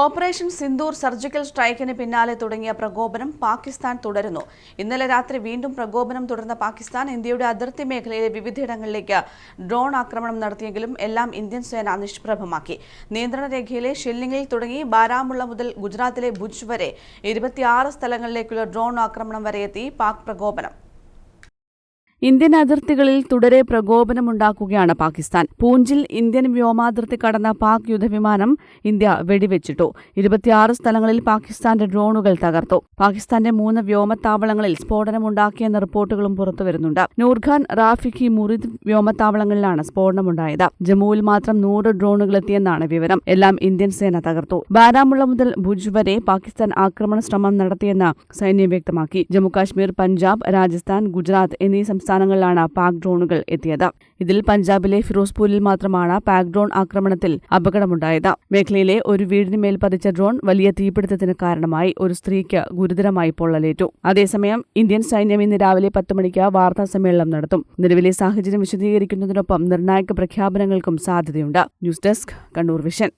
Operation Sindoor surgical സ്ട്രൈക്കിന് പിന്നാലെ തുടങ്ങിയ പ്രകോപനം പാകിസ്ഥാൻ തുടരുന്നു. ഇന്നലെ രാത്രി വീണ്ടും പ്രകോപനം തുടർന്ന പാകിസ്ഥാൻ ഇന്ത്യയുടെ അതിർത്തി മേഖലയിലെ വിവിധയിടങ്ങളിലേക്ക് ഡ്രോൺ ആക്രമണം നടത്തിയെങ്കിലും എല്ലാം ഇന്ത്യൻ സേന നിഷ്പ്രഭമാക്കി. നിയന്ത്രണ രേഖയിലെ ഷില്ലിംഗിൽ തുടങ്ങി ബാരാമുള്ള മുതൽ ഗുജറാത്തിലെ ഭുജ് വരെ ഇരുപത്തിയാറ് സ്ഥലങ്ങളിലേക്കുള്ള ഡ്രോൺ ആക്രമണം വരെ എത്തി പാക് പ്രകോപനം. ഇന്ത്യൻ അതിർത്തികളിൽ തുടരെ പ്രകോപനമുണ്ടാക്കുകയാണ് പാകിസ്ഥാൻ. പൂഞ്ചിൽ ഇന്ത്യൻ വ്യോമാതിർത്തി കടന്ന പാക് യുദ്ധവിമാനം ഇന്ത്യ വെടിവെച്ചിട്ടു. ഇരുപത്തിയാറ് സ്ഥലങ്ങളിൽ പാകിസ്ഥാന്റെ ഡ്രോണുകൾ തകർത്തു. പാകിസ്ഥാന്റെ മൂന്ന് വ്യോമത്താവളങ്ങളിൽ സ്ഫോടനമുണ്ടാക്കിയെന്ന റിപ്പോർട്ടുകളും പുറത്തുവരുന്നുണ്ട്. നൂർഖാൻ റാഫിഖി മുറിദ് വ്യോമത്താവളങ്ങളിലാണ് സ്ഫോടനമുണ്ടായത്. ജമ്മുവിൽ മാത്രം നൂറ് ഡ്രോണുകൾ എത്തിയെന്നാണ് വിവരം. എല്ലാം ഇന്ത്യൻ സേന തകർത്തു. ബാരാമുള്ള മുതൽ ഭുജ് വരെ പാകിസ്ഥാൻ ആക്രമണ ശ്രമം നടത്തിയെന്ന് സൈന്യം വ്യക്തമാക്കി. ജമ്മുകാശ്മീർ പഞ്ചാബ് രാജസ്ഥാൻ ഗുജറാത്ത് എന്നീ സംസ്ഥാനങ്ങളിലാണ് പാക് ഡ്രോണുകൾ എത്തിയത്. ഇതിൽ പഞ്ചാബിലെ ഫിറോസ്പൂരിൽ മാത്രമാണ് പാക് ഡ്രോൺ ആക്രമണത്തിൽ അപകടമുണ്ടായത്. മേഖലയിലെ ഒരു വീടിന് മേൽ പതിച്ച ഡ്രോൺ വലിയ തീപിടുത്തത്തിന് കാരണമായി ഒരു സ്ത്രീക്ക് ഗുരുതരമായി പൊള്ളലേറ്റു. അതേസമയം ഇന്ത്യൻ സൈന്യം ഇന്ന് രാവിലെ പത്ത് മണിക്ക് വാർത്താ സമ്മേളനം നടത്തും. നിലവിലെ സാഹചര്യം വിശദീകരിക്കുന്നതിനൊപ്പം നിർണായക പ്രഖ്യാപനങ്ങൾക്കും സാധ്യതയുണ്ട്. News desk Kannur vision.